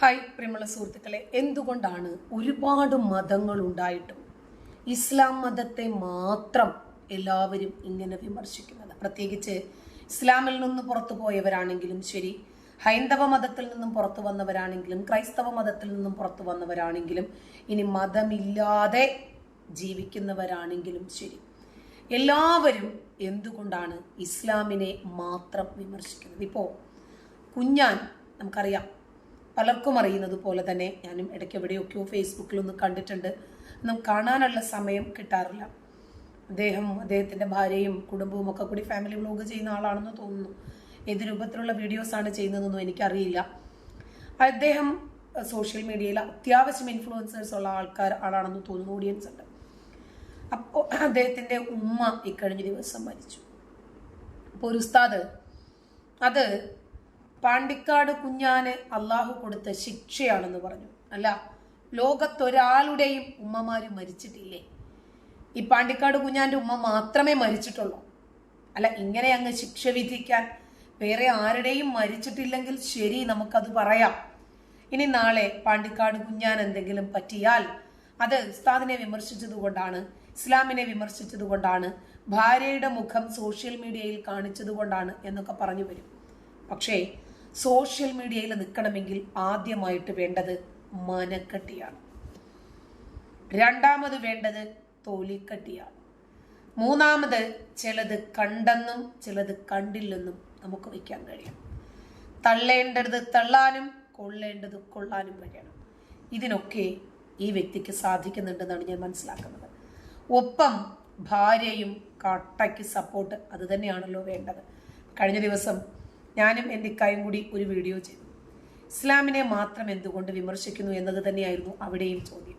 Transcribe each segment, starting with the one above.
Hi പ്രിയമുള്ള സുഹൃത്തുക്കളെ എന്തുകൊണ്ടാണ് ഒരുപാട് മതങ്ങൾ ഉണ്ടായിട്ടും ഇസ്ലാം മതത്തെ മാത്രം എല്ലാവരും ഇങ്ങനെ വിമർശിക്കുന്നത്? പ്രത്യേകിച്ച് ഇസ്ലാമിൽ നിന്ന് പുറത്തു പോയവരാണെങ്കിലും ശരി ഹൈന്ദവ മതത്തിൽ നിന്നും പുറത്തു വന്നവരാണെങ്കിലും ക്രൈസ്തവ മതത്തിൽ നിന്നും പുറത്തു വന്നവരാണെങ്കിലും ഇനി മതമില്ലാതെ ജീവിക്കുന്നവരാണെങ്കിലും ശരി. എല്ലാവരും എന്തുകൊണ്ടാണ് ഇസ്ലാമിനെ മാത്രം വിമർശിക്കുന്നത്? ഇപ്പോൾ കുഞ്ഞാൻ നമുക്കറിയാം പലർക്കും അറിയുന്നത് പോലെ തന്നെ ഞാനും ഇടയ്ക്ക് എവിടെയൊക്കെയോ ഫേസ്ബുക്കിലൊന്ന് കണ്ടിട്ടുണ്ട്. ഒന്നും കാണാനുള്ള സമയം കിട്ടാറില്ല. അദ്ദേഹം അദ്ദേഹത്തിന്റെ ഭാര്യയും കുടുംബവും ഒക്കെ കൂടി ഫാമിലി വ്ലോഗ് ചെയ്യുന്ന ആളാണെന്ന് തോന്നുന്നു. ഏത് രൂപത്തിലുള്ള വീഡിയോസാണ് ചെയ്യുന്നതെന്നൊന്നും എനിക്കറിയില്ല. അദ്ദേഹം സോഷ്യൽ മീഡിയയിൽ അത്യാവശ്യം ഇൻഫ്ലുവൻസേഴ്സ് ഉള്ള ആൾക്കാർ ആളാണെന്ന് തോന്നുന്നു ഓഡിയൻസ് ഉണ്ട്. അപ്പോൾ അദ്ദേഹത്തിന്റെ ഉമ്മ ഇക്കഴിഞ്ഞ ദിവസം മരിച്ചു. അപ്പോൾ ഒരു ഉസ്താദ് അത് പാണ്ടിക്കാട് കുഞ്ഞാന് അള്ളാഹു കൊടുത്ത ശിക്ഷയാണെന്ന് പറഞ്ഞു. അല്ല ലോകത്തൊരാളുടെയും ഉമ്മമാര് മരിച്ചിട്ടില്ലേ? ഈ പാണ്ടിക്കാട് കുഞ്ഞാന്റെ ഉമ്മ മാത്രമേ മരിച്ചിട്ടുള്ളൂ. അല്ല ഇങ്ങനെ അങ്ങ് ശിക്ഷ വിധിക്കാൻ വേറെ ആരുടെയും മരിച്ചിട്ടില്ലെങ്കിൽ ശരി നമുക്കത് പറയാം. ഇനി നാളെ പാണ്ടിക്കാട് കുഞ്ഞാൻ എന്തെങ്കിലും പറ്റിയാൽ അത് ഉസ്താദിനെ വിമർശിച്ചത് കൊണ്ടാണ് ഇസ്ലാമിനെ വിമർശിച്ചത് കൊണ്ടാണ് ഭാര്യയുടെ മുഖം സോഷ്യൽ മീഡിയയിൽ കാണിച്ചത് കൊണ്ടാണ് എന്നൊക്കെ പറഞ്ഞു വരും. പക്ഷേ സോഷ്യൽ മീഡിയയിൽ നിൽക്കണമെങ്കിൽ ആദ്യമായിട്ട് വേണ്ടത് മനക്കട്ടിയാണ്. രണ്ടാമത് വേണ്ടത് തോലിക്കട്ടിയാണ്. മൂന്നാമത് ചിലത് കണ്ടെന്നും ചിലത് കണ്ടില്ലെന്നും നമുക്ക് വയ്ക്കാൻ കഴിയും. തള്ളേണ്ടത് തള്ളാനും കൊള്ളേണ്ടത് കൊള്ളാനും കഴിയണം ഇതിനൊക്കെ ഈ വ്യക്തിക്ക് സാധിക്കുന്നുണ്ടെന്നാണ് ഞാൻ മനസ്സിലാക്കുന്നത്. ഒപ്പം ഭാര്യയും കട്ടയ്ക്ക് സപ്പോർട്ട് അത് തന്നെയാണല്ലോ വേണ്ടത്. കഴിഞ്ഞ ദിവസം ഞാനും എന്റെ ഇക്കായും കൂടി ഒരു വീഡിയോ ചെയ്തു. ഇസ്ലാമിനെ മാത്രം എന്തുകൊണ്ട് വിമർശിക്കുന്നു എന്നത് തന്നെയായിരുന്നു അവിടെയും ചോദ്യം.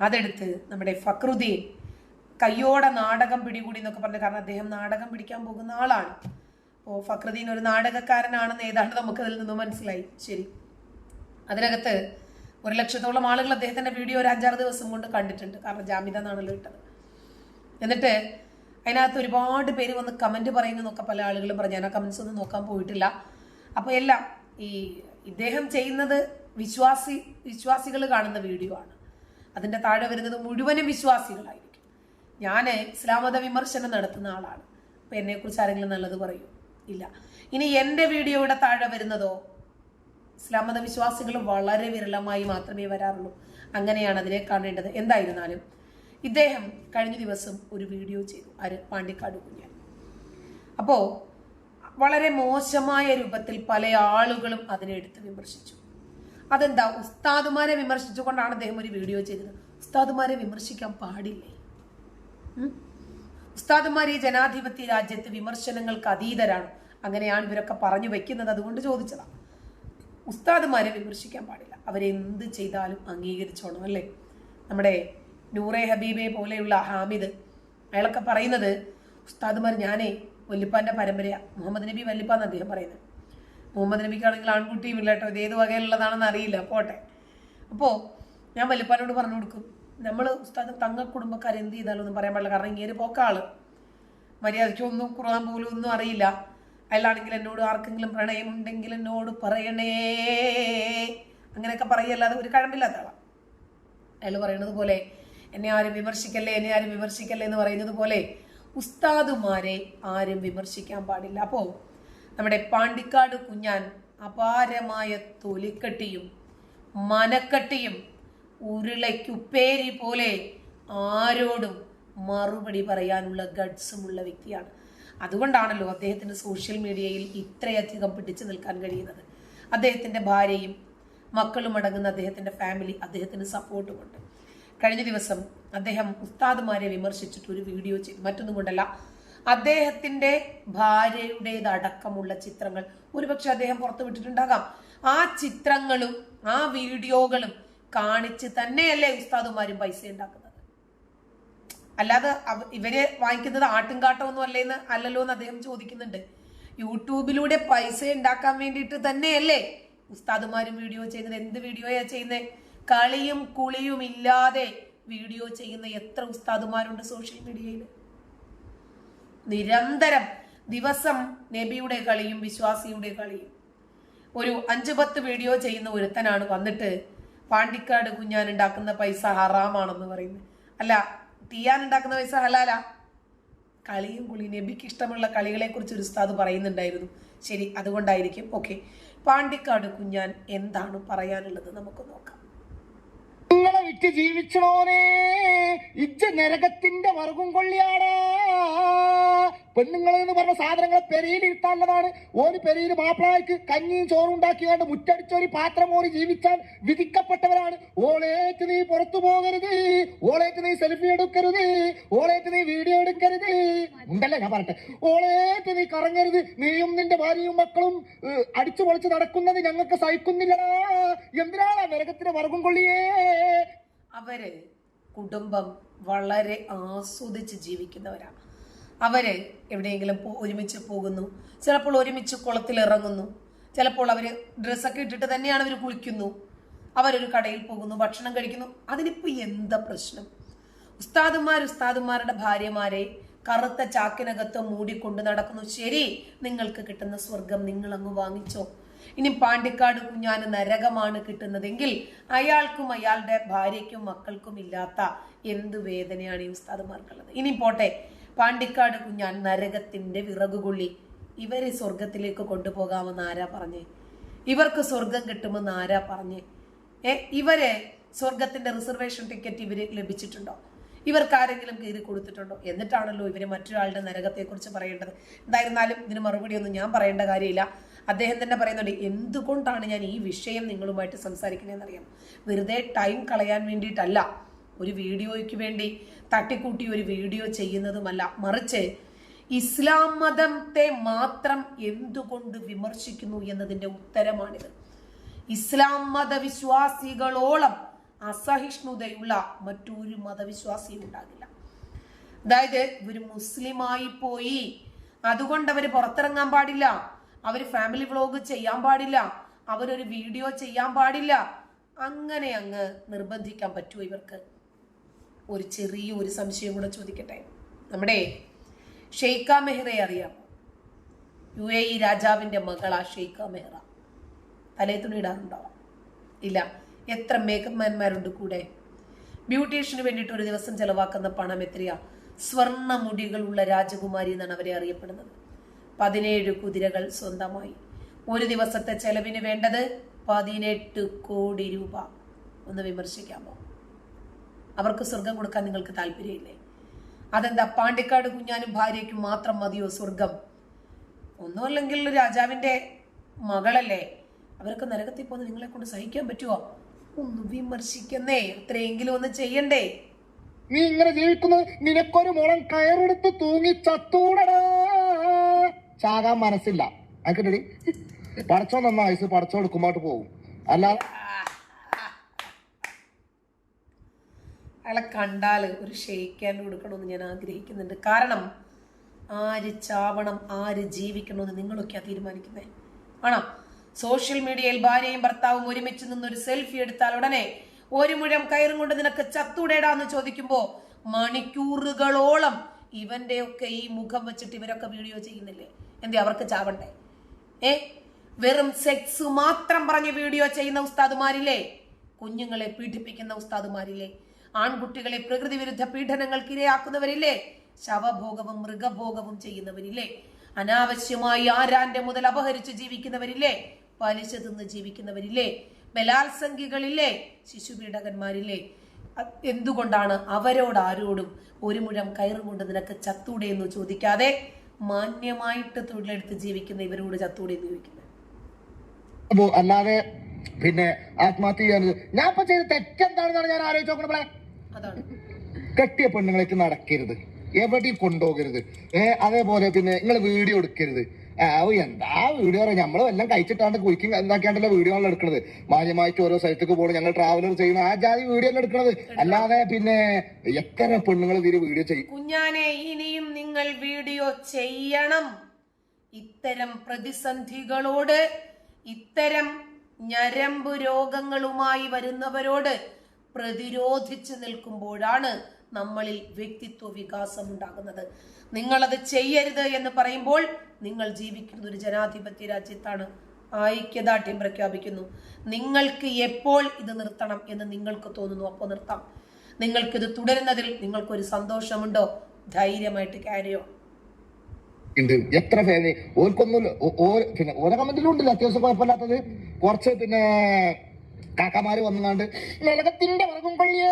അതെടുത്ത് നമ്മുടെ ഫക്രുദ്ദീൻ കയ്യോടെ നാടകം പിടികൂടി എന്നൊക്കെ പറഞ്ഞു കാരണം അദ്ദേഹം നാടകം പിടിക്കാൻ പോകുന്ന ആളാണ്. അപ്പോൾ ഫക്രുദ്ദീൻ ഒരു നാടകക്കാരനാണെന്ന് ഏതാണ്ട് നമുക്ക് അതിൽ നിന്ന് മനസ്സിലായി. ശരി. അതിനകത്ത് ഒരു ലക്ഷത്തോളം ആളുകൾ അദ്ദേഹത്തിന്റെ വീഡിയോ ഒരു അഞ്ചാറ് ദിവസം കൊണ്ട് കണ്ടിട്ടുണ്ട്. കാരണം ജാമ്യത എന്നാണല്ലോ എന്നിട്ട് അതിനകത്ത് ഒരുപാട് പേര് വന്ന് കമന്റ് പറയുന്നതൊക്കെ പല ആളുകളും പറഞ്ഞു. ഞാൻ ആ കമന്റ്സ് ഒന്നും നോക്കാൻ പോയിട്ടില്ല. അപ്പോൾ എല്ലാം ഈ ഇദ്ദേഹം ചെയ്യുന്നത് വിശ്വാസി വിശ്വാസികൾ കാണുന്ന വീഡിയോ ആണ്. അതിന്റെ താഴെ വരുന്നത് മുഴുവനും വിശ്വാസികളായിരിക്കും. ഞാൻ ഇസ്ലാമത വിമർശനം നടത്തുന്ന ആളാണ്. അപ്പൊ എന്നെക്കുറിച്ച് ആരെങ്കിലും നല്ലത് പറയൂ? ഇല്ല. ഇനി എന്റെ വീഡിയോയുടെ താഴെ വരുന്നതോ? ഇസ്ലാമത വിശ്വാസികൾ വളരെ വിരളമായി മാത്രമേ വരാറുള്ളൂ. അങ്ങനെയാണ് അതിനെ കാണേണ്ടത്. എന്തായിരുന്നാലും ഇദ്ദേഹം കഴിഞ്ഞ ദിവസം ഒരു വീഡിയോ ചെയ്തു. ആര്? പാണ്ടിക്കാട് കുഞ്ഞൻ. അപ്പോ വളരെ മോശമായ രൂപത്തിൽ പല ആളുകളും അതിനെ എടുത്ത് വിമർശിച്ചു. അതെന്താ? ഉസ്താദുമാരെ വിമർശിച്ചുകൊണ്ടാണ് അദ്ദേഹം ഒരു വീഡിയോ ചെയ്തത്. ഉസ്താദുമാരെ വിമർശിക്കാൻ പാടില്ലേ? ഉസ്താദുമാർ ഈ ജനാധിപത്യ രാജ്യത്ത് വിമർശനങ്ങൾക്ക് അതീതരാണ്. അങ്ങനെയാണ് ഇവരൊക്കെ പറഞ്ഞു വെക്കുന്നത് അതുകൊണ്ട് ചോദിച്ചതാ. ഉസ്താദുമാരെ വിമർശിക്കാൻ പാടില്ല. അവരെന്ത് ചെയ്താലും അംഗീകരിച്ചോണം അല്ലേ? നമ്മുടെ നൂറെ ഹബീബെ പോലെയുള്ള ഹാമിദ്. അയാളൊക്കെ പറയുന്നത് ഉസ്താദ്മാർ ഞാനേ വല്ലിപ്പാന്റെ പരമ്പരയാ. മുഹമ്മദ് നബി വല്ലിപ്പാന്ന് അദ്ദേഹം പറയുന്നത്. മുഹമ്മദ് നബിക്കാണെങ്കിൽ ആൺകുട്ടിയും ഇല്ല കേട്ടോ ഇത് ഏത് വകയിലുള്ളതാണെന്ന് അറിയില്ല. പോട്ടെ. അപ്പോൾ ഞാൻ വല്ലിപ്പാനോട് പറഞ്ഞു കൊടുക്കും നമ്മൾ ഉസ്താദ് തങ്ങ കുടുംബക്കാർ എന്ത് ചെയ്താലും ഒന്നും പറയാൻ പാടില്ല. കാരണം ഇങ്ങനെ പോക്കാൾ. മര്യാദയ്ക്ക് ഒന്നും ഖുർആൻ പോലും ഒന്നും അറിയില്ല. അയാളാണെങ്കിൽ എന്നോട് ആർക്കെങ്കിലും പ്രണയമുണ്ടെങ്കിൽ എന്നോട് പറയണേ. അങ്ങനെയൊക്കെ പറയല്ലാതെ ഒരു കഴമ്പില്ലാത്ത ആളാണ് അയാൾ പറയണത് പോലെ എന്നെ ആരും വിമർശിക്കല്ലേ എന്നെ ആരും വിമർശിക്കല്ലേ എന്ന് പറയുന്നത് പോലെ ഉസ്താദുമാരെ ആരും വിമർശിക്കാൻ പാടില്ല. അപ്പോ നമ്മുടെ പാണ്ടിക്കാട് കുഞ്ഞാൻ അപാരമായ തൊലിക്കട്ടിയും മനക്കട്ടിയും ഉരുളയ്ക്കുപ്പേരി പോലെ ആരോടും മറുപടി പറയാനുള്ള ഗഡ്സുമുള്ള വ്യക്തിയാണ്. അതുകൊണ്ടാണല്ലോ അദ്ദേഹത്തിന് സോഷ്യൽ മീഡിയയിൽ ഇത്രയധികം പിടിച്ചു നിൽക്കാൻ കഴിയുന്നത്. അദ്ദേഹത്തിന്റെ ഭാര്യയും മക്കളും അടങ്ങുന്ന അദ്ദേഹത്തിന്റെ ഫാമിലി അദ്ദേഹത്തിന് സപ്പോർട്ടുമുണ്ട്. കഴിഞ്ഞ ദിവസം അദ്ദേഹം ഉസ്താദുമാരെ വിമർശിച്ചിട്ട് ഒരു വീഡിയോ ചെയ്തു. മറ്റൊന്നും കൊണ്ടല്ല. അദ്ദേഹത്തിന്റെ ഭാര്യയുടേതടക്കമുള്ള ചിത്രങ്ങൾ ഒരുപക്ഷെ അദ്ദേഹം പുറത്തു വിട്ടിട്ടുണ്ടാകാം. ആ ചിത്രങ്ങളും ആ വീഡിയോകളും കാണിച്ച് തന്നെയല്ലേ ഉസ്താദുമാരും പൈസ ഉണ്ടാക്കുന്നത്. അല്ലാതെ ഇവരെ വാങ്ങിക്കുന്നത് ആട്ടുംകാട്ടമൊന്നും അല്ലേന്ന് അല്ലല്ലോ എന്ന് അദ്ദേഹം ചോദിക്കുന്നുണ്ട്. യൂട്യൂബിലൂടെ പൈസ ഉണ്ടാക്കാൻ വേണ്ടിയിട്ട് തന്നെയല്ലേ ഉസ്താദുമാരും വീഡിയോ ചെയ്യുന്നത്? എന്ത് വീഡിയോയാ ചെയ്യുന്നത് കളിയും കുളിയും ഇല്ലാതെ വീഡിയോ ചെയ്യുന്ന എത്ര ഉസ്താദുമാരുണ്ട് സോഷ്യൽ മീഡിയയിൽ? നിരന്തരം ദിവസം നബിയുടെ കളിയും വിശ്വാസിയുടെ കളിയും. ഒരു അഞ്ചു പത്ത് വീഡിയോ ചെയ്യുന്ന ഒരുത്തനാണ് വന്നിട്ട് പാണ്ടിക്കാട് കുഞ്ഞാൻ ഉണ്ടാക്കുന്ന പൈസ ഹറാമാണെന്ന് പറയുന്നത്. അല്ല തീയാൻ ഉണ്ടാക്കുന്ന പൈസ ഹലാല? കളിയും കുളി നബിക്ക് ഇഷ്ടമുള്ള കളികളെ കുറിച്ച് ഒരു ഉസ്താദ് പറയുന്നുണ്ടായിരുന്നു. ശരി അതുകൊണ്ടായിരിക്കും. ഓക്കെ. പാണ്ടിക്കാട് കുഞ്ഞാൻ എന്താണ് പറയാനുള്ളത്? നമുക്ക് നോക്കാം. നിങ്ങളെ വിറ്റ് ജീവിച്ചണോനെ ഇജ്ജ നരകത്തിന്റെ വർഗം കൊള്ളിയാണ് പെണ്ണുങ്ങൾ എന്ന് പറഞ്ഞ പെരയിൽ ഇരുത്താനുള്ളതാണ് ഓന് പെരയിൽ മാപ്പിളായ്ക്ക് കഞ്ഞിയും ചോറും ഉണ്ടാക്കിയാണ്ട് മുറ്റടിച്ചൊരു പാത്രം ഓടി ജീവിച്ചാൽ വിധിക്കപ്പെട്ടവരാണ്. ഓളേറ്റ് നീ പുറത്തു പോകരുത്. ഓളേറ്റ് നീ സെൽഫി എടുക്കരുത്. ഓളേറ്റ് നീ വീഡിയോ എടുക്കരുത്. ഉണ്ടല്ലേ? ഞാൻ പറട്ടെ ഓളേറ്റ് നീ കറങ്ങരുത്. നീയും നിന്റെ ഭാര്യയും മക്കളും അടിച്ചു പൊളിച്ച് നടക്കുന്നത് ഞങ്ങൾക്ക് സഹിക്കുന്നില്ലടാ. എന്തിനാണ് നരകത്തിന്റെ വർഗം കൊള്ളിയേ? അവർ കുടുംബം വളരെ ആസ്വദിച്ച് ജീവിക്കുന്നവരാണ് അവർ എവിടെയെങ്കിലും ഒരുമിച്ച് പോകുന്നു. ചിലപ്പോൾ ഒരുമിച്ച് കുളത്തിൽ ഇറങ്ങുന്നു. ചിലപ്പോൾ അവർ ഡ്രസ്സൊക്കെ ഇട്ടിട്ട് തന്നെയാണ് അവർ കുളിക്കുന്നു. അവരൊരു കടയിൽ പോകുന്നു ഭക്ഷണം കഴിക്കുന്നു. അതിനിപ്പോ എന്താ പ്രശ്നം? ഉസ്താദുമാർ ഉസ്താദുമാരുടെ ഭാര്യമാരെ കറുത്ത ചാക്കിനകത്ത് മൂടിക്കൊണ്ട് നടക്കുന്നു. ശരി നിങ്ങൾക്ക് കിട്ടുന്ന സ്വർഗം നിങ്ങൾ അങ്ങ് വാങ്ങിച്ചോ. ഇനി പാണ്ടിക്കാട് കുഞ്ഞാന് നരകമാണ് കിട്ടുന്നതെങ്കിൽ അയാൾക്കും അയാളുടെ ഭാര്യയ്ക്കും മക്കൾക്കും ഇല്ലാത്ത എന്ത് വേദനയാണ് ഈ ഉസ്താദുമാർക്കുള്ളത്. ഇനി പോട്ടെ. പാണ്ടിക്കാട് കുഞ്ഞാൻ നരകത്തിന്റെ വിറകുകൊള്ളി ഇവരെ സ്വർഗത്തിലേക്ക് കൊണ്ടുപോകാമെന്ന് ആരാ പറഞ്ഞേ? ഇവർക്ക് സ്വർഗം കിട്ടുമെന്ന് ആരാ പറഞ്ഞേ? ഏ ഇവരെ സ്വർഗത്തിന്റെ റിസർവേഷൻ ടിക്കറ്റ് ഇവർ ലഭിച്ചിട്ടുണ്ടോ? ഇവർക്ക് ആരെങ്കിലും കീറി കൊടുത്തിട്ടുണ്ടോ? എന്നിട്ടാണല്ലോ ഇവർ മറ്റൊരാളുടെ നരകത്തെക്കുറിച്ച് പറയേണ്ടത്. എന്തായിരുന്നാലും ഇതിന് മറുപടി ഒന്നും ഞാൻ പറയേണ്ട കാര്യമില്ല. അദ്ദേഹം തന്നെ പറയുന്നുണ്ട് എന്തുകൊണ്ടാണ് ഞാൻ ഈ വിഷയം നിങ്ങളുമായിട്ട് സംസാരിക്കുന്നതെന്ന് അറിയാം വെറുതെ ടൈം കളയാൻ വേണ്ടിയിട്ടല്ല. ഒരു വീഡിയോയ്ക്ക് വേണ്ടി തട്ടിക്കൂട്ടി ഒരു വീഡിയോ ചെയ്യുന്നതുമല്ല. മറിച്ച് ഇസ്ലാം മതത്തെ മാത്രം എന്തുകൊണ്ട് വിമർശിക്കുന്നു എന്നതിന്റെ ഉത്തരമാണിത്. ഇസ്ലാം മതവിശ്വാസികളോളം അസഹിഷ്ണുതയുള്ള മറ്റൊരു മതവിശ്വാസിയും ഉണ്ടാകില്ല. അതായത് ഒരു മുസ്ലിമായി പോയി. അതുകൊണ്ട് അവർ പുറത്തിറങ്ങാൻ പാടില്ല. അവർ ഫാമിലി വ്ലോഗ് ചെയ്യാൻ പാടില്ല. അവരൊരു വീഡിയോ ചെയ്യാൻ പാടില്ല. അങ്ങനെ അങ്ങ് നിർബന്ധിക്കാൻ പറ്റുമോ ഇവർക്ക്. ഒരു ചെറിയ ഒരു സംശയം കൂടെ ചോദിക്കട്ടെ. നമ്മുടെ ഷെയ്ഖ മെഹ്റയെ അറിയാമോ യു എ ഇ രാജാവിന്റെ മകളാ ഷെയ്ഖ മെഹ്റ. തലേ തുണി ഇടാറുണ്ടോ? ഇല്ല. എത്ര മേക്കപ്പ് മാൻമാരുണ്ട് കൂടെ? ബ്യൂട്ടീഷ്യന് വേണ്ടിയിട്ട് ഒരു ദിവസം ചെലവാക്കുന്ന പണം എത്രയാ? സ്വർണ മുടികളുള്ള രാജകുമാരി എന്നാണ് അവരെ അറിയപ്പെടുന്നത്. പതിനേഴ് കുതിരകൾ സ്വന്തമായി. ഒരു ദിവസത്തെ ചെലവിന് വേണ്ടത് പതിനെട്ട് കോടി രൂപ. ഒന്ന് വിമർശിക്കാമോ? അവർക്ക് സ്വർഗം കൊടുക്കാൻ നിങ്ങൾക്ക് താല്പര്യമില്ലേ? അതെന്താ പാണ്ടിക്കാട് കുഞ്ഞാനും ഭാര്യയ്ക്കും മാത്രം മതിയോ സ്വർഗം? ഒന്നുമല്ലെങ്കിൽ രാജാവിന്റെ മകളല്ലേ? അവർക്ക് നരകത്തിൽ പോന്ന് നിങ്ങളെ കൊണ്ട് സഹിക്കാൻ പറ്റുമോ ഒന്ന് വിമർശിക്കുന്നേ. അത്രയെങ്കിലും ഒന്ന് ചെയ്യണ്ടേ. നീ ഇങ്ങനെ ജീവിക്കുന്നത് നിനക്കൊരു മുളം കയറെടുത്ത് തൂങ്ങി ചത്തൂടടാ. ചാകാൻ മനസ്സില്ല. ആയിക്കോട്ടെ പടച്ചോ നന്ന ആയുസ് പടച്ചോ എടുക്കുമ്പോട്ട് പോകും. അല്ല. അയാളെ കണ്ടാൽ ഒരു ഷെയ്ക്കാൻ കൊടുക്കണമെന്ന് ഞാൻ ആഗ്രഹിക്കുന്നുണ്ട്. കാരണം ആര് ചാവണം ആര് ജീവിക്കണമെന്ന് നിങ്ങളൊക്കെയാ തീരുമാനിക്കുന്നത് ആണോ? സോഷ്യൽ മീഡിയയിൽ ഭാര്യയും ഭർത്താവും ഒരുമിച്ച് നിന്നൊരു സെൽഫി എടുത്താൽ ഉടനെ ഒരു മുഴം കയറും കൊണ്ട് നിനക്ക് ചത്തുടേടാന്ന് ചോദിക്കുമ്പോൾ മണിക്കൂറുകളോളം ഇവന്റെയൊക്കെ ഈ മുഖം വെച്ചിട്ട് ഇവരൊക്കെ വീഡിയോ ചെയ്യുന്നില്ലേ? എന്തേ അവർക്ക് ചാവണ്ടേ ഏ വെറും സെക്സ് മാത്രം പറഞ്ഞ് വീഡിയോ ചെയ്യുന്ന ഉസ്താദുമാരില്ലേ? കുഞ്ഞുങ്ങളെ പീഡിപ്പിക്കുന്ന ഉസ്താദുമാരില്ലേ? ആൺകുട്ടികളെ പ്രകൃതി വിരുദ്ധ പീഡനങ്ങൾക്ക് ഇരയാക്കുന്നവരില്ലേ ശവഭോഗവും മൃഗഭോഗവും ചെയ്യുന്നവരില്ലേ? അനാവശ്യമായി ആരാന്റെ മുതൽ അപഹരിച്ച് ജീവിക്കുന്നവരില്ലേ? പലിശ തിന്ന് ജീവിക്കുന്നവരില്ലേ? ബലാത്സംഗികളില്ലേ? ശിശുപീഡകന്മാരില്ലേ? എന്തുകൊണ്ടാണ് അവരോട് ആരോടും ഒരു മുഴം കയറുകൊണ്ട് നിനക്ക് ചത്തൂടെ എന്ന് ചോദിക്കാതെ മാന്യമായിട്ട് തൊഴിലെടുത്ത് ജീവിക്കുന്ന ഇവരോട് ചത്തൂടെ എന്ന് ചോദിക്കുന്നത് അപ്പൊ അല്ലാതെ പിന്നെ ആത്മഹത്യ ചെയ്യാൻ ഞാൻ ഇപ്പൊ ചെയ്ത തെറ്റെന്താണെന്നാണ് ഞാൻ ആലോചിച്ച് നോക്കണേ അതാണ്. കെട്ടിയ പെണ്ണുങ്ങളേക്ക് നടക്കരുത്. എവിടെയും കൊണ്ടുപോകരുത്. ഏഹ് അതേപോലെ പിന്നെ നിങ്ങൾ വീഡിയോ എടുക്കരുത്. എന്താ വീഡിയോ പറയാം? നമ്മൾ എല്ലാം കഴിച്ചിട്ടാണ് കുയിക്കും എന്താക്കിയാണ്ടല്ലോ വീഡിയോ എടുക്കണത്. മാന്യമായിട്ട് ഓരോ സ്ഥലത്തേക്ക് പോകണം ഞങ്ങൾ ട്രാവലർ ചെയ്യുന്ന. ആ ജാതി വീഡിയോ അല്ല എടുക്കണത്. അല്ലാതെ പിന്നെ എത്ര പെണ്ണുങ്ങൾ ഇതിൽ വീഡിയോ ചെയ്യും? കുഞ്ഞാനെ ഇനിയും നിങ്ങൾ വീഡിയോ ചെയ്യണം. ഇത്തരം പ്രതിസന്ധികളോട് ഇത്തരം ഞരമ്പ് രോഗങ്ങളുമായി വരുന്നവരോട് പ്രതിരോധിച്ചു നിൽക്കുമ്പോഴാണ് നമ്മളിൽ വ്യക്തിത്വ വികാസം ഉണ്ടാകുന്നത് നിങ്ങളത് ചെയ്യരുത് എന്ന് പറയുമ്പോൾ നിങ്ങൾ ജീവിക്കുന്ന ഒരു ജനാധിപത്യ രാജ്യത്താണ്. ഐക്യദാർഢ്യം പ്രഖ്യാപിക്കുന്നു. നിങ്ങൾക്ക് എപ്പോൾ ഇത് നിർത്തണം എന്ന് നിങ്ങൾക്ക് തോന്നുന്നു? അപ്പോൾ നിർത്താം. നിങ്ങൾക്കിത് തുടരുന്നതിൽ നിങ്ങൾക്കൊരു സന്തോഷമുണ്ടോ? ധൈര്യമായിട്ട് കാര്യോ ഉണ്ട്. എത്ര പേര്? ഓർക്കൊന്നും പിന്നെ ഓരോ കമന്റിലും ഉണ്ടല്ലോ. അത്യാവശ്യം കുഴപ്പമില്ലാത്തത്. കുറച്ച് പിന്നെ കാക്കമാര് വന്നതാണ്ട്. നരകത്തിന്റെ വർഗം കൊള്ളിയേ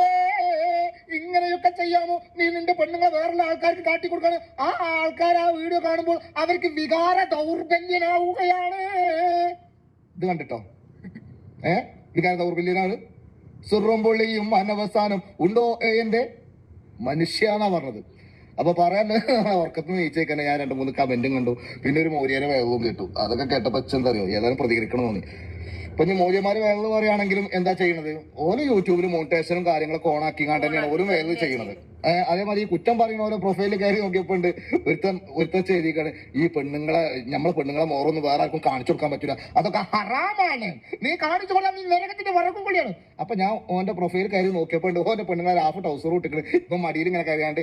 ഇങ്ങനെയൊക്കെ ചെയ്യാമോ? നീ നിന്റെ പെണ്ണുങ്ങളെ വേറുള്ള ആൾക്കാർക്ക് കാട്ടി കാട്ടിക്കൊടുക്കാണ് ആ ആൾക്കാർ ആ വീഡിയോ കാണുമ്പോൾ അവർക്ക് വികാര ദൗർബല്യനാവുകയാണ്. ഇത് കണ്ടിട്ടോ? ഏ? വികാര ദൗർബല്യനാണ്. സുറും പൊള്ളിയും അനവസാനം ഉണ്ടോ എന്റെ? മനുഷ്യാന്നാ പറഞ്ഞത്. അപ്പൊ പറയാൻ ഉറക്കത്തിന് നീച്ചേക്കന്നെ ഞാൻ രണ്ട് മൂന്ന് കമന്റും കണ്ടു. പിന്നെ ഒരു മോര്യാനും വേഗവും കേട്ടു. അതൊക്കെ കേട്ടപ്പോ എന്താ അറിയോ? ഏതായാലും പ്രതികരിക്കണം തോന്നി. ഇപ്പൊ ഇനി മോര്യമാര് വേറെ പറയുകയാണെങ്കിലും എന്താ ചെയ്യണത്? ഓരോ യൂട്യൂബിൽ മോണിറ്റേഷനും കാര്യങ്ങളൊക്കെ കാണാൻ തന്നെയാണ് ഓരോ വേറെ ചെയ്യണത്. അതേമാതിരി ഈ കുറ്റം പറയുന്ന ഓരോ പ്രൊഫൈലിൽ കയറി നോക്കിയപ്പോൾ ഉണ്ട് ഒരുത്തൻ ഒരുത്തൻ ചെയ്തിക്കാണ് ഈ പെണ്ണുങ്ങളെ നമ്മളെ പെണ്ണുങ്ങളെ മോറൊന്നും വേറെ ആർക്കും കാണിച്ചു കൊടുക്കാൻ പറ്റില്ല അതൊക്കെ ഹറാമാണ്. നീ കാണിച്ചു കൊള്ളാൻ നീ നരകത്തിന്റെ വറക്കും കൂടിയാണ്. അപ്പൊ ഞാൻ ഓന്റെ പ്രൊഫൈൽ കയറി നോക്കിയപ്പോൾ ഉണ്ട് ഓന്റെ പെണ്ണുങ്ങളെ ഹാഫ് ടൗസർ ഇട്ടിട്ട് ഇപ്പൊ മടിയിൽ ഇങ്ങനെ കയറിയാണ്ട്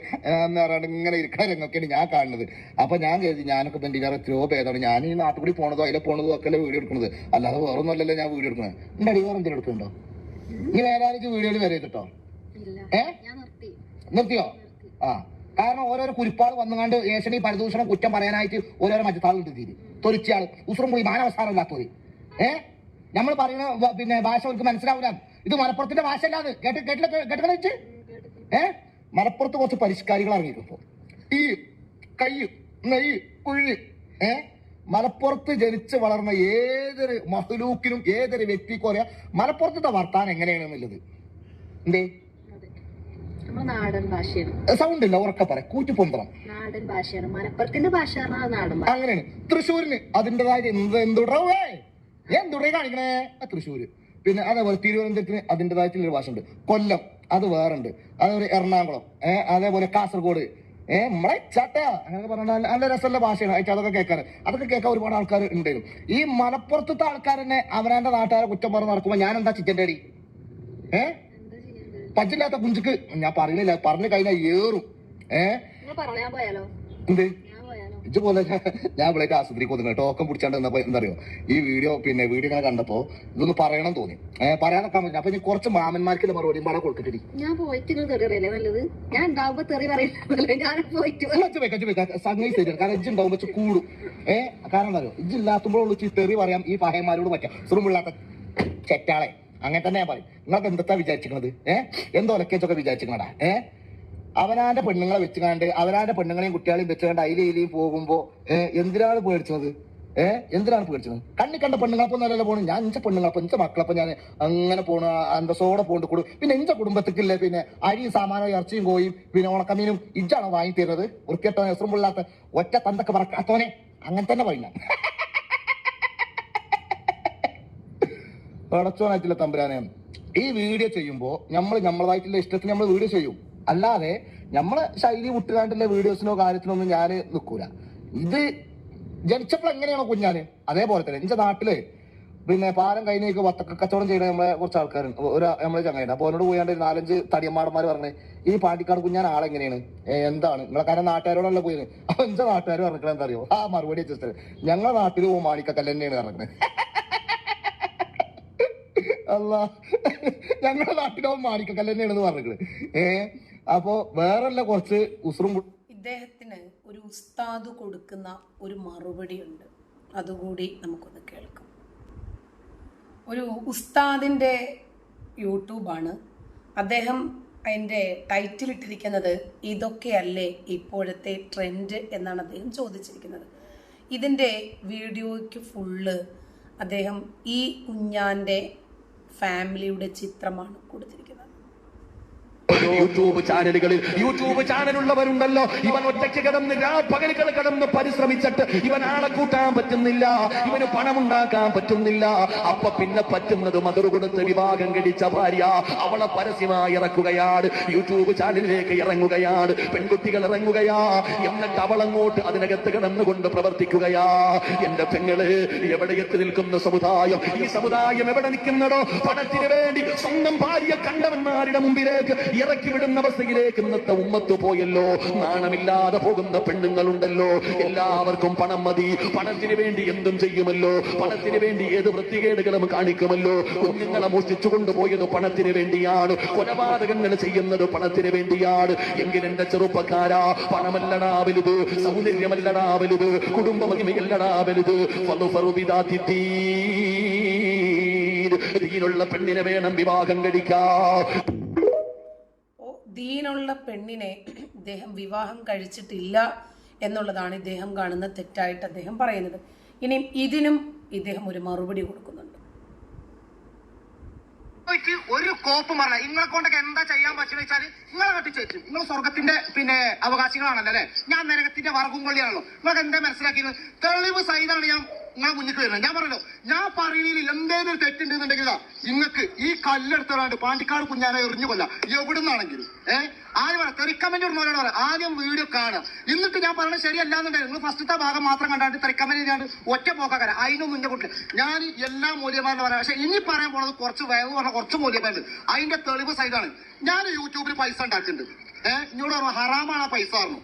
പറയാണ്ട് ഇങ്ങനെ രംഗൊക്കെയാണ് ഞാൻ കാണുന്നത്. അപ്പൊ ഞാൻ കരുതി ഞാനൊക്കെ ഇതിനകത്ത് എത്രയോ ഭേദമാണ് ഞാൻ ഈ നാട്ടിൽ കൂടി പോണതോ അതിലെ പോണതോ ഒക്കെ വീഡിയോ എടുക്കുന്നത് അല്ലാതെ വേറൊന്നും അല്ലല്ലോ ഞാൻ വീഡിയോ എടുക്കുന്നത് എന്റെ അടി വേറെ എന്തെങ്കിലും എടുക്കുന്നുണ്ടോ? ഇങ്ങനെ ആരെങ്കിലും വീഡിയോയിൽ വരെ കേട്ടോ ഇല്ല. ഏ? ഞാൻ നിർത്തി. നിർത്തിയോ? ആ. കാരണം ഓരോരോ കുരിപ്പാട് വന്നുകൊണ്ട് ഏഷണി പരിദൂഷണം കുറ്റം പറയാനായിട്ട് ഓരോരോ മറ്റത്താളുണ്ട് തീര് തൊലിച്ചയാൾ ഉസുറും പോയി മാനവസാരം ഇല്ലാത്തവര്. ഏ? നമ്മൾ പറയുന്ന പിന്നെ ഭാഷ അവർക്ക് മനസ്സിലാവില്ല ഇത് മലപ്പുറത്തിന്റെ ഭാഷ അല്ലാതെ കേട്ട് കേട്ടില്ല കേട്ടില്ല വെച്ച് ഏ? മലപ്പുറത്ത് കുറച്ച് പരിഷ്കാരികൾ ഇറങ്ങിയിട്ടുണ്ട്. ഈ കൈ നെയ്യ് കുഴി ഏ? മലപ്പുറത്ത് ജനിച്ച് വളർന്ന ഏതൊരു മഹലൂക്കിനും ഏതൊരു വ്യക്തിക്കും അറിയാം മലപ്പുറത്തെ വർത്താനം എങ്ങനെയാണെന്നുള്ളത് എന്തേ? നാടൻ ഭാഷയാണ്. സൗണ്ട് ഇല്ല ഉറക്കെ പറ. കൂറ്റിപ്പൊന്തണം നാടൻ ഭാഷയാണ്. മലപ്പുറത്തിന്റെ ഭാഷ നാടൻ അങ്ങനെയാണ്. തൃശ്ശൂരിന് അതിന്റെതായ എന്ത് എന്തുടേ എന്തുടേ കാണിക്കണേ? തൃശ്ശൂര്. പിന്നെ അതേപോലെ തിരുവനന്തപുരത്തിന് അതിന്റെതായിട്ടുള്ള ഭാഷ ഉണ്ട് കൊല്ലം അത് വേറുണ്ട്. അതേപോലെ എറണാകുളം ഏഹ് അതേപോലെ കാസർഗോഡ്. ഏഹ് നമ്മളെ ചട്ട. അങ്ങനെ പറഞ്ഞാൽ നല്ല- രസമുള്ള ഭാഷയാണ്. അയച്ചാൽ അതൊക്കെ കേൾക്കാറ്. അതൊക്കെ കേൾക്കാൻ ഒരുപാട് ആൾക്കാർ ഉണ്ടായിരുന്നു ഈ മലപ്പുറത്തെ ആൾക്കാർ തന്നെ അവനാന്റെ നാട്ടുകാരെ കുറ്റം പറഞ്ഞ് നടക്കുമ്പോൾ ഞാൻ എന്താ ചിക്കന്റെ അടി ഏഹ് പച്ചില്ലാത്ത കുഞ്ചിക്ക് ഞാൻ പറയുന്നില്ല പറഞ്ഞു കഴിഞ്ഞാൽ ഏറും. ഞാൻ എന്ത്? ഞാൻ പോയാലോ? ഇജ്ജ് പോലെ ഞാൻ ഇവിടേക്ക് ആശുപത്രിക്ക് വന്നു ടോക്കൺ പിടിച്ചാണ്ട് നിന്നപ്പോ എന്താ അറിയോ ഈ വീഡിയോ പിന്നെ വീഡിയോ ഇങ്ങനെ കണ്ടപ്പോ ഇതൊന്ന് പറയണം തോന്നി. ഏഹ് പറയാനൊക്കെ പറ്റില്ല അപ്പൊ ഇനി കുറച്ച് മാമന്മാർക്ക് മറുപടി പടം കൊടുത്തിട്ട് ഞാൻ പോയിട്ട് ഉണ്ടാവുമ്പോ സംഗതി ശരിയാണ്. കാരണം ഇജ്ജ് കൂടും. ഏഹ് കാരണം എന്താ ഇജ്ജ് ഇല്ലാത്തുമ്പോഴുള്ള തെറി പറയാം ഈ പഹയന്മാരോട് പറ്റാം. സുറുമില്ലാത്ത ചെറ്റാളെ. അങ്ങനെ തന്നെ പറയും. നിങ്ങൾക്ക് എന്തൊക്കെ വിചാരിച്ചിരിക്കുന്നത് ഏഹ് എന്തോ ഒലക്കേച്ചൊക്കെ വിചാരിച്ചിരിക്കണടാ ഏഹ് അവനാന്റെ പെണ്ണുങ്ങളെ വെച്ചുകാണ്ട് അവനാന്റെ പെണ്ണുങ്ങളെയും കുട്ടികളെയും വെച്ചുകൊണ്ട് അതിലെ ഇതിലെയും പോകുമ്പോ എന്തിനാണ് പേടിച്ചത്? ഏഹ് എന്തിനാണ് പേടിച്ചത്? കണ്ണി കണ്ട പെണ്ണുങ്ങളപ്പം നല്ല പോണു ഞാൻ എന്റെ പെണ്ണുങ്ങളപ്പം എന്റെ മക്കളപ്പം ഞാൻ അങ്ങനെ പോണു. അന്തസ്സോടെ പോണ്ട് കൂടും. പിന്നെ എന്റെ കുടുംബത്തിക്കില്ലേ പിന്നെ അരിയും സാമാനവും ഇറച്ചിയും കോയും പിന്നെ ഉണക്കമീനും ഇജ്ജാണോ വാങ്ങി തരുന്നത് വൃത്തിയട്ടോ എസ്രും പിള്ളാത്ത ഒറ്റ തന്തൊക്കെ പറക്കാത്തോനെ അങ്ങനെ തന്നെ പറയുന്ന. പടച്ചോനായിട്ടുള്ള തമ്പുരാനെ. ഈ വീഡിയോ ചെയ്യുമ്പോൾ നമ്മൾ നമ്മളതായിട്ടുള്ള ഇഷ്ടത്തിന് നമ്മൾ വീഡിയോ ചെയ്യും. അല്ലാതെ നമ്മളെ ശൈലി വിട്ടുകാണ്ടുള്ള വീഡിയോസിനോ കാര്യത്തിനോ ഒന്നും ഞാൻ നിൽക്കൂല ഇത് ജനിച്ചപ്പോൾ എങ്ങനെയാണോ കുഞ്ഞാൽ അതേപോലെ തന്നെ എന്റെ നാട്ടിൽ പിന്നെ പാലം കഴിഞ്ഞേക്ക് വത്തക്ക കച്ചവടം ചെയ്യുന്ന നമ്മളെ കുറച്ച് ആൾക്കാരുണ്ട്. ഒരു നമ്മളെ ചങ്ങായിട്ട് അപ്പൊ അവനോട് പോയാണ്ട് നാലഞ്ച് തടിയന്മാരന്മാർ പറഞ്ഞേ ഈ പാണ്ടിക്കാട് കുഞ്ഞാൻ ആളെങ്ങനെയാണ് എന്താണ്? നിങ്ങളെ കാരണം നാട്ടുകാരോടല്ല പോയത്? അപ്പൊ എന്റെ നാട്ടുകാർ പറഞ്ഞിട്ട് എന്താ അറിയോ? ആ മറുപടി ഞങ്ങളെ നാട്ടിൽ മാണിക്കക്കല്ല് തന്നെയാണ് പറഞ്ഞത് അല്ല. ഞങ്ങളുടെ നാട്ടിലോ മാണിക്കക്കല്ല് തന്നെയാണെന്ന് പറഞ്ഞിട്ട് ഏ? അപ്പോ വേറെല്ല കുറച്ച് ഉസറും ഇദ്ദേഹത്തിന് ഒരു ഉസ്താദ് കൊടുക്കുന്ന ഒരു മറുപടി ഉണ്ട് അതുകൂടി നമുക്കൊന്ന് കേൾക്കാം. ഒരു ഉസ്താദിന്റെ യൂട്യൂബാണ്. അദ്ദേഹം അതിന്റെ ടൈറ്റിൽ ഇട്ടിരിക്കുന്നത് ഇതൊക്കെയല്ലേ ഇപ്പോഴത്തെ ട്രെൻഡ് എന്നാണ് അദ്ദേഹം ചോദിച്ചിരിക്കുന്നത്. ഇതിന്റെ വീഡിയോയ്ക്ക് ഫുള്ള് അദ്ദേഹം ഈ കുഞ്ഞാന്റെ ഫാമിലിയുടെ ചിത്രമാണ് കൊടുത്തിരിക്കുന്നത്. യൂട്യൂബ് ചാനലുകളിൽ യൂട്യൂബ് ചാനലുള്ളവരുണ്ടല്ലോ. ഇവൻ ഒറ്റയ്ക്ക് കിടന്ന് പകലുകൾ കിടന്ന് പരിശ്രമിച്ചിട്ട് ഇവൻ ആളെ കൂട്ടാൻ പറ്റുന്നില്ല. ഇവന് പണം ഉണ്ടാക്കാൻ പറ്റുന്നില്ല. അപ്പൊ പിന്നെ പറ്റുന്നത് മധുർ കൊടുത്ത് വിവാഹം കഴിച്ച ഭാര്യ അവളെ പരസ്യമായി ഇറക്കുകയാണ്. യൂട്യൂബ് ചാനലിലേക്ക് ഇറങ്ങുകയാണ്. പെൺകുട്ടികൾ ഇറങ്ങുകയാ. എന്നിട്ട് അവളങ്ങോട്ട് അതിനകത്ത് കിടന്നുകൊണ്ട് പ്രവർത്തിക്കുകയാ. എന്റെ പെങ്ങൾ എവിടെ എത്തി നിൽക്കുന്ന സമുദായം? ഈ സമുദായം എവിടെ നിൽക്കുന്നതോ പണത്തിന് വേണ്ടി സ്വന്തം ഭാര്യ കണ്ടവന്മാരുടെ മുമ്പിലേക്ക് ഇറക്കി ഇറക്കി വിടുന്ന അവസ്ഥയിലേക്ക് ഇന്നത്തെ ഉമ്മത്ത് പോയല്ലോ. നാണമില്ലാതെ പോകുന്ന പെണ്ണുങ്ങളുണ്ടല്ലോ. എല്ലാവർക്കും പണം മതി. പണത്തിന് വേണ്ടി എന്തും ചെയ്യുമല്ലോ. പണത്തിന് വേണ്ടി ഏത് വൃത്തികേടുകളും കാണിക്കുമല്ലോ. കുഞ്ഞുങ്ങളെ മോഷ്ടിച്ചു കൊണ്ടുപോയത് പണത്തിന് വേണ്ടിയാണ്. കൊലപാതകങ്ങൾ ചെയ്യുന്നത് പണത്തിന് വേണ്ടിയാണ്. എങ്കിൽ എന്റെ ചെറുപ്പക്കാരാ പണമല്ലടാ വലുത്. സൗന്ദര്യമല്ലടാ വലുത്. കുടുംബ മഹിമയല്ലടാ വലുത് ദീനുള്ള പെണ്ണിനെ വേണം വിവാഹം കഴിക്കാം ദീനുള്ള പെണ്ണിനെ ഇദ്ദേഹം വിവാഹം കഴിച്ചിട്ടില്ല എന്നുള്ളതാണ് ഇദ്ദേഹം കാണുന്ന തെറ്റായിട്ട് അദ്ദേഹം പറയുന്നത്. ഇനിയും ഇതിനും ഇദ്ദേഹം ഒരു മറുപടി കൊടുക്കുന്നുണ്ട്. ഒരു കോപ്പ് മറന്ന നിങ്ങളെ കൊണ്ടൊക്കെ എന്താ ചെയ്യാൻ പറ്റുന്ന വെച്ചാൽ നിങ്ങളെ കെട്ടിച്ചു നിങ്ങൾ സ്വർഗത്തിന്റെ പിന്നെ അവകാശികളാണല്ലോ അല്ലെ? ഞാൻ നരകത്തിന്റെ വറകും കൊള്ളിയാണല്ലോ. നിങ്ങൾക്ക് എന്താ മനസ്സിലാക്കിയത്? തെളിവ് സഹിതമാണ് ഞാൻ നിങ്ങളെ മുന്നിട്ട് വരുന്നത്. ഞാൻ പറഞ്ഞല്ലോ ഞാൻ പറയുന്നതിൽ എന്തേലും ഒരു തെറ്റുണ്ടെന്നുണ്ടെങ്കിൽ നിങ്ങൾക്ക് ഈ കല്ലെടുത്തോണ്ട് പാണ്ടിക്കാട് കുഞ്ഞാനെ എറിഞ്ഞു കൊല്ല. എവിടുന്നാണെങ്കിലും. ഏഹ് ആദ്യം പറയാം തെറിക്കമന്റ് ഇടുന്നവരോട് പറയാം ആദ്യം വീഡിയോ കാണുക. എന്നിട്ട് ഞാൻ പറയണത് ശരിയല്ലാന്നുണ്ടെങ്കിൽ നിങ്ങൾ ഫസ്റ്റത്തെ ഭാഗം മാത്രം കണ്ടാണ്ട് തെറിക്കമന്റ് ചെയ്താണ്ട് ഒറ്റ പോക്കാരം അതിനൊന്നും മുന്നേ കൂട്ടില്ല. ഞാൻ എല്ലാ മൂല്യമാരും പറയാം. പക്ഷെ ഇനി പറയാൻ പോണത് കുറച്ച് വയവ് പറഞ്ഞ കുറച്ച് മൂല്യമാരുണ്ട് അതിന്റെ തെളിവ് സൈഡാണ്. ഞാൻ യൂട്യൂബിൽ പൈസ ഉണ്ടാക്കുന്നുണ്ട് ഏഹ് ഇങ്ങോട്ട് പറഞ്ഞു ഹറാമാണ് ആ പൈസ പറഞ്ഞു.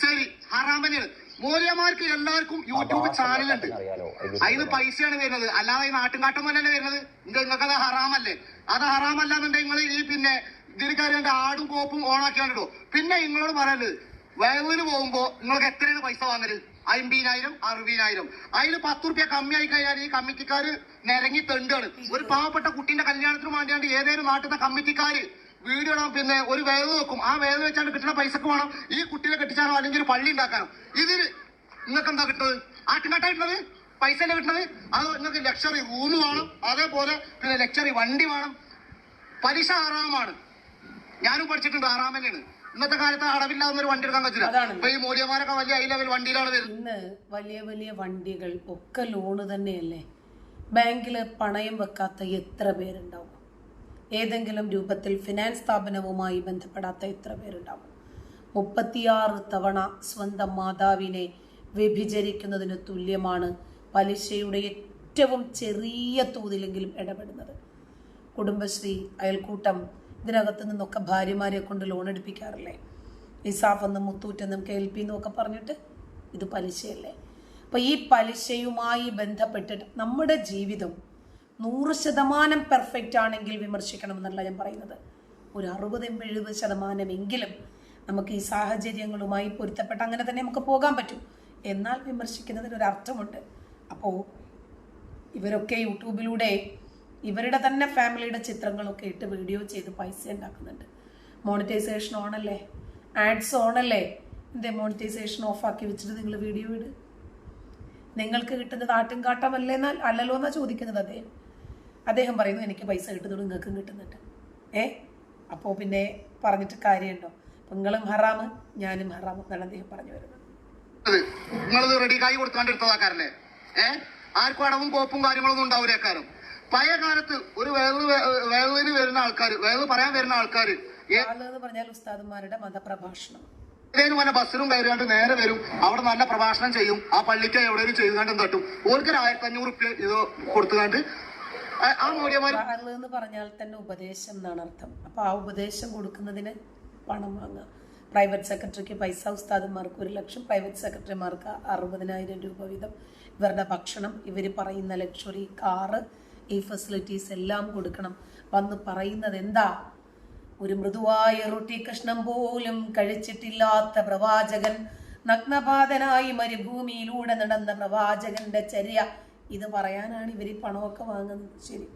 ശരി ഹറാമനെയാണ് മൂല്യമാർക്ക് എല്ലാവർക്കും യൂട്യൂബ് ചാനലുണ്ട് അതിന് പൈസയാണ് വരുന്നത്. അല്ലാതെ ഈ നാട്ടുംകാട്ടം തന്നെയല്ലേ വരുന്നത്? നിങ്ങൾക്ക് അത് ഹറാമല്ലേ? അത് ഹറാമല്ല എന്നുണ്ടെങ്കിൽ നിങ്ങൾ ഈ പിന്നെ ഇതിന് ആടും കോപ്പും ഓണാക്കിയാണ്ടിടോ പിന്നെ നിങ്ങളോട് പറയുന്നത് വയലിന് പോകുമ്പോ നിങ്ങൾക്ക് എത്രയാണ് പൈസ വാങ്ങരുത് അമ്പതിനായിരം അറുപതിനായിരം. അതിൽ പത്ത് റുപ്യ കമ്മിയായി കഴിഞ്ഞാൽ ഈ കമ്മിറ്റിക്കാര് നിരങ്ങി തെണ്ടാണ്. ഒരു പാവപ്പെട്ട കുട്ടീന്റെ കല്യാണത്തിന് വേണ്ടിയാണ്ട് ഏതേലും നാട്ടിലെ കമ്മിറ്റിക്കാര് വീഡിയോ ഇടാൻ പിന്നെ ഒരു വേദന വെക്കും ആ വേദന വെച്ചാണ്ട് കിട്ടുന്ന പൈസക്ക് വേണം. ഈ കുട്ടിയെ കെട്ടിച്ചാനോ അല്ലെങ്കിൽ ഒരു പള്ളി ഉണ്ടാക്കാനോ? ഇതിൽ നിങ്ങൾക്ക് എന്താ കിട്ടുന്നത്? കിട്ടുന്നത്? പൈസ അല്ലേ കിട്ടുന്നത്? അത് നിങ്ങൾക്ക് ലക്ഷറി റൂം വേണം? അതേപോലെ പിന്നെ ലക്ഷറി വണ്ടി വേണം? പലിശ ആറാമാണ്. ഞാനും പഠിച്ചിട്ടുണ്ട്. തന്നെയാണ്. ഇന്നത്തെ കാലത്ത് അടവില്ലാതെ ഒരു വണ്ടി എടുക്കാൻ പറ്റില്ല. അതാണ്. ഇപ്പൊ ഈ മൂല്യമാരൊക്കെ വലിയ ഹൈ ലെവൽ വണ്ടിയിലാണ് വരുന്നത്. ഇന്ന് വലിയ വലിയ വണ്ടികൾ ഒക്കെ ലോണ് തന്നെയല്ലേ? ബാങ്കിൽ പണയം വെക്കാത്ത എത്ര പേരുണ്ടാവും? ഏതെങ്കിലും രൂപത്തിൽ ഫിനാൻസ് സ്ഥാപനവുമായി ബന്ധപ്പെടാത്ത എത്ര പേരുണ്ടാവും? മുപ്പത്തിയാറ് തവണ സ്വന്തം മാതാവിനെ വ്യഭിചരിക്കുന്നതിന് തുല്യമാണ് പലിശയുടെ ഏറ്റവും ചെറിയ തോതിലെങ്കിലും ഇടപെടുന്നത്. കുടുംബശ്രീ അയൽക്കൂട്ടം ഇതിനകത്ത് നിന്നൊക്കെ ഭാര്യമാരെ കൊണ്ട് ലോൺ എടുപ്പിക്കാറില്ലേ? ഇസാഫ് എന്നും മുത്തൂറ്റെന്നും കെ എൽ പി എന്നും ഒക്കെ പറഞ്ഞിട്ട് ഇത് പലിശയല്ലേ? അപ്പോൾ ഈ പലിശയുമായി ബന്ധപ്പെട്ടിട്ട് നമ്മുടെ ജീവിതം നൂറ് ശതമാനം പെർഫെക്റ്റ് ആണെങ്കിൽ വിമർശിക്കണം എന്നല്ല ഞാൻ പറയുന്നത്. ഒരു അറുപത് എഴുപത് ശതമാനമെങ്കിലും നമുക്ക് ഈ സാഹചര്യങ്ങളുമായി പൊരുത്തപ്പെട്ട് അങ്ങനെ തന്നെ നമുക്ക് പോകാൻ പറ്റും. എന്നാൽ വിമർശിക്കുന്നതിന് ഒരു അർത്ഥമുണ്ട്. അപ്പോൾ ഇവരൊക്കെ യൂട്യൂബിലൂടെ ഇവരുടെ തന്നെ ഫാമിലിയുടെ ചിത്രങ്ങളൊക്കെ ഇട്ട് വീഡിയോ ചെയ്ത് പൈസ ഉണ്ടാക്കുന്നുണ്ട്. മോണിറ്റൈസേഷൻ ഓണല്ലേ? ആഡ്സ് ഓണല്ലേ? എന്തേ മോണിറ്റൈസേഷൻ ഓഫാക്കി വെച്ചിട്ട് നിങ്ങൾ വീഡിയോ ഇട്. നിങ്ങൾക്ക് കിട്ടുന്നത് ആട്ടും കാട്ടമല്ലേ എന്നാൽ അല്ലല്ലോ എന്നാ ചോദിക്കുന്നത് അദ്ദേഹം? അദ്ദേഹം പറയുന്നു എനിക്ക് പൈസ കിട്ടുന്നുണ്ട് നിങ്ങൾക്കും കിട്ടുന്നുണ്ട്. ഏ? അപ്പോൾ പിന്നെ പറഞ്ഞിട്ട് കാര്യമുണ്ടോ? നിങ്ങളും ഹറാമ് ഞാനും ഹറാമ് എന്നാണ് അദ്ദേഹം പറഞ്ഞു വരുന്നത്. നിങ്ങളത് റെഡി കായി കൊടുക്കാണ്ട് എടുത്തതാക്കാരല്ലേ ഏ? ആർക്കും അടവും കോപ്പും കാര്യങ്ങളൊന്നും ഉണ്ടാവില്ലേക്കാരും പഴയ കാലത്ത് ഒരു വേൾ വേളിന് വരുന്ന ആൾക്കാർ വേൾ പറയാൻ വരുന്ന ആൾക്കാർ പറഞ്ഞാൽ ഉസ്താദുമാരുടെ മതപ്രഭാഷണം. ഏതേലും വല്ല ബസ്സിലും കയറിയാണ്ട് നേരെ വരും അവിടെ നല്ല പ്രഭാഷണം ചെയ്യും ആ പള്ളിക്ക് എവിടെയും ചെയ്തുകാണ്ട് തട്ടും ഓർക്കൊരു ആയിരത്തി അഞ്ഞൂറ് കൊടുത്തുകാണ്ട് ആ- എന്ന് പറഞ്ഞാൽ തന്നെ ഉപദേശം എന്നാണ് അർത്ഥം. അപ്പൊ ആ ഉപദേശം കൊടുക്കുന്നതിന് പണം വാങ്ങുക. പ്രൈവറ്റ് സെക്രട്ടറിക്ക് പൈസ ഉസ്താദന്മാർക്ക് ഒരു ലക്ഷം പ്രൈവറ്റ് സെക്രട്ടറിമാർക്ക് അറുപതിനായിരം രൂപ വീതം. ഇവരുടെ ഭക്ഷണം ഇവർ പറയുന്ന ലക്ഷറി കാറ് ഈ ഫെസിലിറ്റീസ് എല്ലാം കൊടുക്കണം. വന്ന് പറയുന്നത് എന്താ? ഒരു മൃദുവായ റൊട്ടി കഷ്ണം പോലും കഴിച്ചിട്ടില്ലാത്ത പ്രവാചകൻ നഗ്നപാതനായി മരുഭൂമിയിലൂടെ നടന്ന പ്രവാചകന്റെ ചര്യ. ഇത് പറയാനാണ് ഇവർ ഈ പണമൊക്കെ വാങ്ങുന്നത്. ശരി.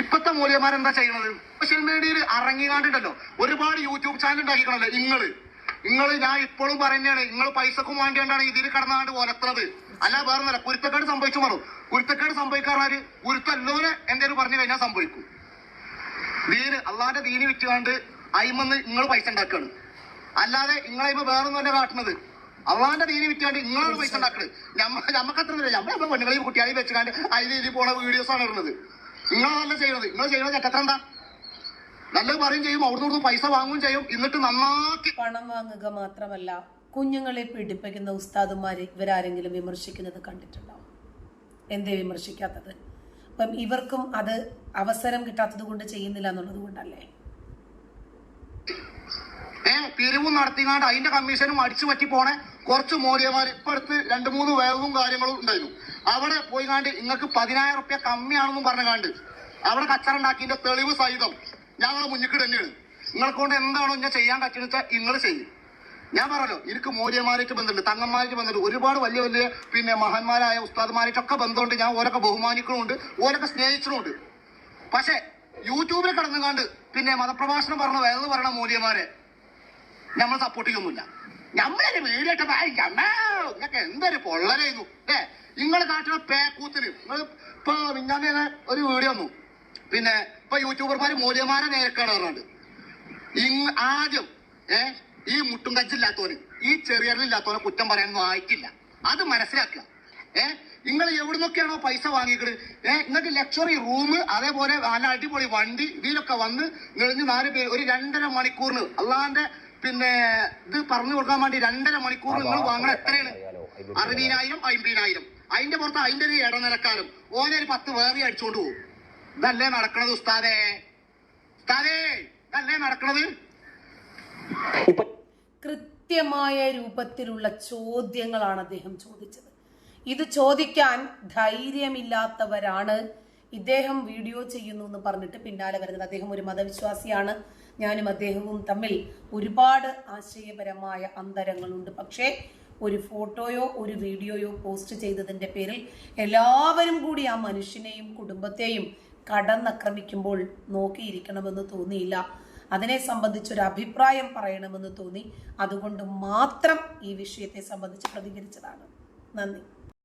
ഇപ്പത്തെ മൂല്യമാരെന്താ ചെയ്യണത് സോഷ്യൽ മീഡിയയിൽ ഇറങ്ങിക്കാണ്ടിട്ടല്ലോ ഒരുപാട് യൂട്യൂബ് ചാനൽ ഉണ്ടാക്കിക്കണല്ലോ നിങ്ങൾ. നിങ്ങൾ ഞാൻ ഇപ്പോഴും പറയുന്നതാണ് നിങ്ങൾ പൈസക്കും വേണ്ടിയാണ് ഇതിൽ കടന്നാണ്ട് ഒലത്തത് അല്ല വേറെ ഒന്നല്ല കുരുത്തക്കേട് സംഭവിച്ചു മാറും. കുരുത്തക്കേട് സംഭവിക്കാറാര് കുരുത്തല്ലോനെ എന്തേലും പറഞ്ഞു കഴിഞ്ഞാൽ സംഭവിക്കും. ദീന് അള്ളാന്റെ ദീന് വിറ്റുകാണ്ട് അയിമെന്ന് നിങ്ങൾ പൈസ ഉണ്ടാക്കുകയാണ് അല്ലാതെ നിങ്ങളയിമ തന്നെ കാട്ടുന്നത് അള്ളാന്റെ രീതി വിറ്റാണ്ട് നിങ്ങളാണ് പൈസ ഉണ്ടാക്കുന്നത് നമുക്ക് അത്ര നമ്മൾ നമ്മളെ പെണ്ണുങ്ങളെയും കുട്ടികളെയും വെച്ചുകൊണ്ട് അതിൽ ഇതിൽ പോണ വീഡിയോസ് ആണ് ഇടുന്നത്. നിങ്ങളതല്ല ചെയ്യുന്നത് നിങ്ങൾ ചെയ്യുന്നത് ചട്ടത്ര എന്താ? നല്ലത് പറയും ചെയ്യും അവിടുന്ന് പൈസ വാങ്ങുകയും ചെയ്യും. എന്നിട്ട് നന്നാക്കി പണം വാങ്ങുക മാത്രമല്ല കുഞ്ഞുങ്ങളെ പീഡിപ്പിക്കുന്ന ഉസ്താദുമാരെ ഇവരാരെങ്കിലും വിമർശിക്കുന്നത് കണ്ടിട്ടുണ്ടാവും എന്തേ വിമർശിക്കാത്തത്? അപ്പം ഇവർക്കും അത് അവസരം കിട്ടാത്തത് കൊണ്ട് ചെയ്യുന്നില്ല എന്നുള്ളത് കൊണ്ടല്ലേ? പിരിവും നടത്തിക്കാണ്ട് അതിന്റെ കമ്മീഷനും അടിച്ചു പറ്റി പോണെ. കുറച്ച് മോഡിയമാർ ഇപ്പടുത്ത് രണ്ട് മൂന്ന് വേവും കാര്യങ്ങളും ഉണ്ടായിരുന്നു. അവിടെ പോയി കാണ്ട് നിങ്ങൾക്ക് പതിനായിരം റുപ്യ കമ്മിയാണെന്നും പറഞ്ഞുകാണ്ട് അവിടെ കച്ചറ ഉണ്ടാക്കിന്റെ തെളിവ് സഹിതം ഞങ്ങളെ മുന്നിൽ തന്നെയാണ് നിങ്ങളെ കൊണ്ട് എന്താണോ ഞാൻ ചെയ്യാൻ പറ്റുന്ന വെച്ചാൽ നിങ്ങൾ ചെയ്യും. ഞാൻ പറഞ്ഞല്ലോ എനിക്ക് മോര്യമാരായിട്ട് ബന്ധമുണ്ട് തങ്ങന്മാരായിട്ട് ബന്ധമുണ്ട് ഒരുപാട് വലിയ വലിയ പിന്നെ മഹാന്മാരായ ഉസ്താദ്മാരായിട്ടൊക്കെ ബന്ധമുണ്ട് ഞാൻ ഓരൊക്കെ ബഹുമാനിക്കണമുണ്ട് ഓരൊക്കെ സ്നേഹിച്ചിട്ടുമുണ്ട് പക്ഷെ യൂട്യൂബിൽ കിടന്നുകാണ്ട് പിന്നെ മതപ്രഭാഷണം പറഞ്ഞ വേറെ പറഞ്ഞ മൂല്യമാരെ നമ്മൾ സപ്പോർട്ട് ചെയ്യൊന്നുമില്ല നമ്മളൊരു വീടിട്ട് ഇതൊക്കെ എന്തൊരു പൊള്ളലായിരുന്നു ഏ നിങ്ങൾ കാട്ടുന്ന പേക്കൂത്തിന് ഇപ്പൊ മിഞ്ഞാന്ന് ഒരു വീഡിയോ വന്നു. പിന്നെ ഇപ്പൊ യൂട്യൂബർമാര് മൂല്യമാരെ നേരക്കാണ് പറഞ്ഞത്. ആദ്യം ഏ ഈ മുട്ടും കച്ചില്ലാത്തവന് ഈ ചെറിയറിലില്ലാത്തവനെ കുറ്റം പറയാനൊന്നും ആയിട്ടില്ല. അത് മനസ്സിലാക്കുക. ഏ നിങ്ങൾ എവിടുന്നൊക്കെയാണോ പൈസ വാങ്ങിക്കണ് ഏ നിങ്ങൾക്ക് ലക്ഷറി റൂം അതേപോലെ നല്ല അടിപൊളി വണ്ടി ഇതിലൊക്കെ വന്ന് നിളിഞ്ഞ് നാല് പേര് ഒരു രണ്ടര മണിക്കൂറിന് അള്ളാന്റെ പിന്നെ ഇത് പറഞ്ഞു കൊടുക്കാൻ വേണ്ടി രണ്ടര മണിക്കൂർ നിങ്ങൾ വാങ്ങണ എത്രയാണ്? അറുപതിനായിരം അമ്പതിനായിരം. അതിന്റെ പുറത്ത് അതിന്റെ ഒരു ഇടനിലക്കാരും ഓനെ ഒരു പത്ത് വേറെ അടിച്ചോണ്ട് പോകും ഇതല്ലേ നടക്കണത് ഉസ്താദേ? ഉസ്താദേ ഇതല്ലേ നടക്കണത്? കൃത്യമായ രൂപത്തിലുള്ള ചോദ്യങ്ങളാണ് അദ്ദേഹം ചോദിച്ചത്. ഇത് ചോദിക്കാൻ ധൈര്യമില്ലാത്തവരാണ്. ഇദ്ദേഹം വീഡിയോ ചെയ്യുന്നു എന്ന് പറഞ്ഞിട്ട് പിന്നാലെ വരുന്നത്. അദ്ദേഹം ഒരു മതവിശ്വാസിയാണ്. ഞാനും അദ്ദേഹവും തമ്മിൽ ഒരുപാട് ആശയപരമായ അന്തരങ്ങളുണ്ട്. പക്ഷേ ഒരു ഫോട്ടോയോ ഒരു വീഡിയോയോ പോസ്റ്റ് ചെയ്തതിന്റെ പേരിൽ എല്ലാവരും കൂടി ആ മനുഷ്യനെയും കുടുംബത്തെയും കടന്നാക്രമിക്കുമ്പോൾ നോക്കിയിരിക്കണമെന്ന് തോന്നിയില്ല. അതിനെ സംബന്ധിച്ചൊരു അഭിപ്രായം പറയണമെന്ന് തോന്നി. അതുകൊണ്ട് മാത്രം ഈ വിഷയത്തെ സംബന്ധിച്ച് പ്രതികരിച്ചതാണ്. നന്ദി.